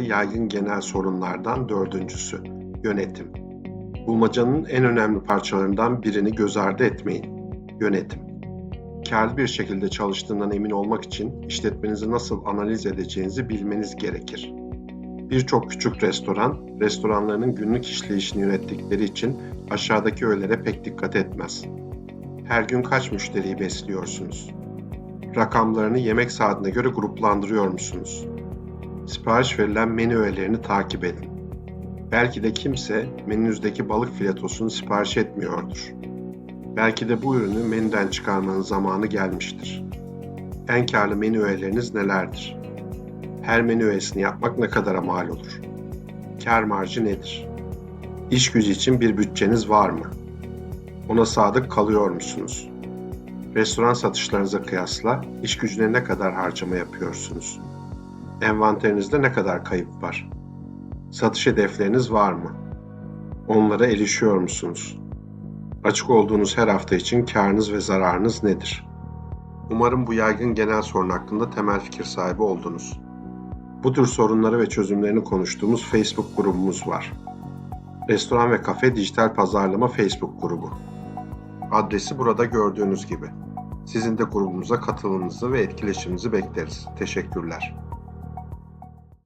yaygın genel sorunlardan dördüncüsü, yönetim. Bulmacanın en önemli parçalarından birini göz ardı etmeyin, yönetim. Kârlı bir şekilde çalıştığından emin olmak için işletmenizi nasıl analiz edeceğinizi bilmeniz gerekir. Birçok küçük restoran, restoranlarının günlük işleyişini yönettikleri için aşağıdaki öğelere pek dikkat etmez. Her gün kaç müşteriyi besliyorsunuz? Rakamlarını yemek saatine göre gruplandırıyor musunuz? Sipariş verilen menü öğelerini takip edin. Belki de kimse menünüzdeki balık filetosunu sipariş etmiyordur. Belki de bu ürünü menüden çıkarmanın zamanı gelmiştir. En karlı menü öğeleriniz nelerdir? Her menü öğesini yapmak ne kadara mal olur? Kar marjı nedir? İş gücü için bir bütçeniz var mı? Ona sadık kalıyor musunuz? Restoran satışlarınıza kıyasla iş gücüne ne kadar harcama yapıyorsunuz? Envanterinizde ne kadar kayıp var? Satış hedefleriniz var mı? Onlara erişiyor musunuz? Açık olduğunuz her hafta için karınız ve zararınız nedir? Umarım bu yaygın genel sorun hakkında temel fikir sahibi oldunuz. Bu tür sorunları ve çözümlerini konuştuğumuz Facebook grubumuz var. Restoran ve Kafe Dijital Pazarlama Facebook grubu. Adresi burada gördüğünüz gibi. Sizin de grubumuza katılımınızı ve etkileşiminizi bekleriz. Teşekkürler.